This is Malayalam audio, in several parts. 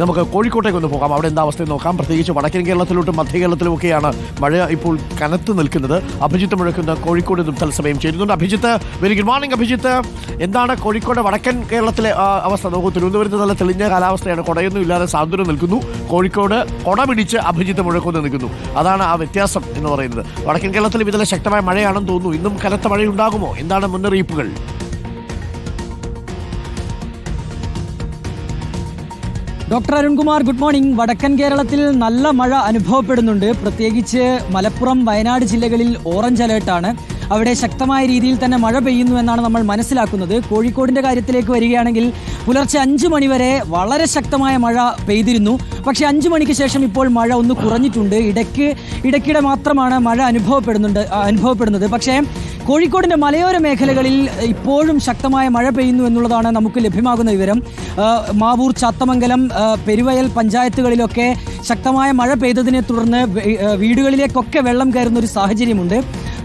നമുക്ക് കോഴിക്കോട്ടേക്ക് ഒന്ന് പോകാം. അവിടെ എന്താ അവസ്ഥ നോക്കാം. പ്രത്യേകിച്ച് വടക്കൻ കേരളത്തിലോട്ടും മധ്യ കേരളത്തിലുമൊക്കെയാണ് മഴ ഇപ്പോൾ കനത്ത് നിൽക്കുന്നത്. അഭിജിത്ത് മുഴക്കുന്ന കോഴിക്കോട് തത്സമയം ചേരുന്നുണ്ട്. Abhijith very good morning Abhijith. എന്താണ് കോഴിക്കോട് വടക്കൻ കേരളത്തിലെ അവസ്ഥ? നോക്കൂ തിരുവനന്തപുരത്ത് നല്ല തെളിഞ്ഞ കാലാവസ്ഥയാണ്. കുടയൊന്നും ഇല്ലാതെ സാന്ത്വനം നിൽക്കുന്നു. കോഴിക്കോട് കുട പിടിച്ച് അഭിജിത്ത് മുഴക്കുന്ന നിൽക്കുന്നു. അതാണ് ആ വ്യത്യാസം എന്ന് പറയുന്നത്. വടക്കൻ കേരളത്തിൽ ഇതിലെ ശക്തമായ മഴയാണെന്ന് തോന്നുന്നു. ഇന്നും കനത്ത മഴയുണ്ടാകുമോ? എന്താണ് മുന്നറിയിപ്പുകൾ? Doctor Arunkumar good morning. വടക്കൻ കേരളത്തിൽ നല്ല മഴ അനുഭവപ്പെടുന്നുണ്ട്. പ്രത്യേകിച്ച് മലപ്പുറം വയനാട് ജില്ലകളിൽ ഓറഞ്ച് അലേർട്ടാണ് അവിടെ ശക്തമായ രീതിയിൽ തന്നെ മഴ പെയ്യുന്നു എന്നാണ് നമ്മൾ മനസ്സിലാക്കുന്നത്. കോഴിക്കോടിന്റെ കാര്യത്തിലേക്ക് വരികയാണെങ്കിൽ പുലർച്ചെ അഞ്ചു മണിവരെ വളരെ ശക്തമായ മഴ പെയ്തിരുന്നു. പക്ഷേ അഞ്ചു മണിക്ക് ശേഷം ഇപ്പോൾ മഴ ഒന്ന് കുറഞ്ഞിട്ടുണ്ട്. ഇടയ്ക്ക് ഇടയ്ക്കിടെ മാത്രമാണ് മഴ അനുഭവപ്പെടുന്നുണ്ട് അനുഭവപ്പെടുന്നത്. പക്ഷേ കോഴിക്കോടിന്റെ മലയോര മേഖലകളിൽ ഇപ്പോഴും ശക്തമായ മഴ പെയ്യുന്നു എന്നുള്ളതാണ് നമുക്ക് ലഭ്യമാകുന്ന വിവരം. മാവൂർ ചാത്തമംഗലം പെരുവയൽ പഞ്ചായത്തുകളിലൊക്കെ ശക്തമായ മഴ പെയ്തതിനെ തുടർന്ന് വീടുകളിലേക്കൊക്കെ വെള്ളം കയറുന്ന ഒരു സാഹചര്യമുണ്ട്.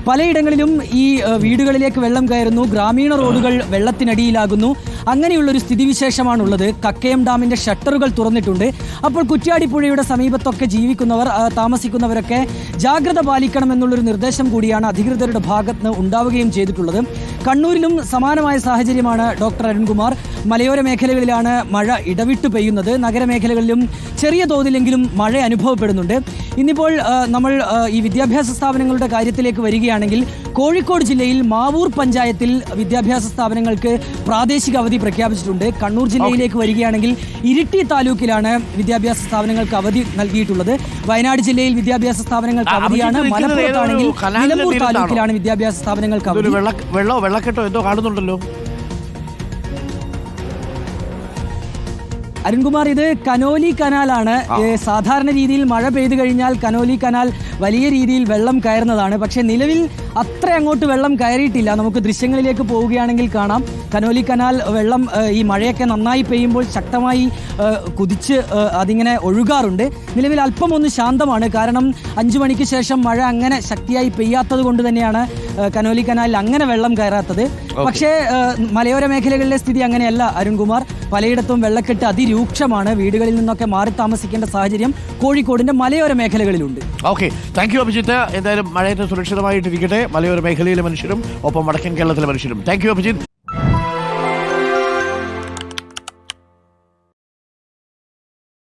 പലയിടങ്ങളിലും ഈ വീടുകളിലേക്ക് വെള്ളം കയറുന്നു. ഗ്രാമീണ റോഡുകൾ വെള്ളത്തിനടിയിലാകുന്നു. അങ്ങനെയുള്ളൊരു സ്ഥിതിവിശേഷമാണുള്ളത്. കക്കയം ഡാമിന്റെ ഷട്ടറുകൾ തുറന്നിട്ടുണ്ട്. അപ്പോൾ കുറ്റ്യാടി പുഴയുടെ സമീപത്തൊക്കെ ജീവിക്കുന്നവർ താമസിക്കുന്നവരൊക്കെ ജാഗ്രത പാലിക്കണം എന്നുള്ളൊരു നിർദ്ദേശം കൂടിയാണ് അധികൃതരുടെ ഭാഗത്ത് നിന്ന് ഉണ്ടാവുകയും ചെയ്തിട്ടുള്ളത്. കണ്ണൂരിലും സമാനമായ സാഹചര്യമാണ് ഡോക്ടർ അരുൺകുമാർ. മലയോര മേഖലകളിലാണ് മഴ ഇടവിട്ട് പെയ്യുന്നത്. നഗരമേഖലകളിലും ചെറിയ തോതിലെങ്കിലും മഴ അനുഭവപ്പെടുന്നുണ്ട്. ഇന്നിപ്പോൾ നമ്മൾ ഈ വിദ്യാഭ്യാസ സ്ഥാപനങ്ങളുടെ കാര്യത്തിലേക്ക് വരികയാണെങ്കിൽ കോഴിക്കോട് ജില്ലയിൽ മാവൂർ പഞ്ചായത്തിൽ വിദ്യാഭ്യാസ സ്ഥാപനങ്ങൾക്ക് പ്രാദേശിക അവധി പ്രഖ്യാപിച്ചിട്ടുണ്ട്. കണ്ണൂർ ജില്ലയിലേക്ക് വരികയാണെങ്കിൽ ഇരിട്ടി താലൂക്കിലാണ് വിദ്യാഭ്യാസ സ്ഥാപനങ്ങൾക്ക് അവധി നൽകിയിട്ടുള്ളത്. വയനാട് ജില്ലയിൽ വിദ്യാഭ്യാസ സ്ഥാപനങ്ങൾക്ക് അവധിയാണ്. മലപ്പുറത്താണെങ്കിൽ നിലമ്പൂർ താലൂക്കിലാണ് വിദ്യാഭ്യാസ സ്ഥാപനങ്ങൾക്ക് അവധി. വെള്ളക്കെട്ടോ എന്തോ കാണുന്നുണ്ടല്ലോ. അരുൺകുമാർ ഇത് കനോലി കനാലാണ്. സാധാരണ രീതിയിൽ മഴ പെയ്തു കഴിഞ്ഞാൽ കനോലി കനാൽ വലിയ രീതിയിൽ വെള്ളം കയറുന്നതാണ്. പക്ഷേ നിലവിൽ അത്ര അങ്ങോട്ട് വെള്ളം കയറിയിട്ടില്ല. നമുക്ക് ദൃശ്യങ്ങളിലേക്ക് പോവുകയാണെങ്കിൽ കാണാം. കനോലി കനാൽ വെള്ളം ഈ മഴയൊക്കെ നന്നായി പെയ്യുമ്പോൾ ശക്തമായി കുതിച്ച് അതിങ്ങനെ ഒഴുകാറുണ്ട്. നിലവിൽ അല്പം ഒന്ന് ശാന്തമാണ്. കാരണം അഞ്ചു മണിക്ക് ശേഷം മഴ അങ്ങനെ ശക്തിയായി പെയ്യാത്തത് കൊണ്ട് തന്നെയാണ് കനോലി കനാലിൽ അങ്ങനെ വെള്ളം കയറാത്തത്. പക്ഷേ മലയോര മേഖലകളിലെ സ്ഥിതി അങ്ങനെയല്ല അരുൺകുമാർ. പലയിടത്തും വെള്ളക്കെട്ട് അതിരൂക്ഷമാണ്. വീടുകളിൽ നിന്നൊക്കെ മാറി താമസിക്കേണ്ട സാഹചര്യം കോഴിക്കോടിന്റെ മലയോര മേഖലകളിലുണ്ട്. ഓക്കെ. താങ്ക് യു അഭിജിത്ത് എന്തായാലും മഴയത്ത് സുരക്ഷിതമായിട്ടിരിക്കട്ടെ. മലയോര മേഖലയിലെ മനുഷ്യരും ഒപ്പം വടക്കൻ കേരളത്തിലെ മനുഷ്യരും. Thank you Abhijith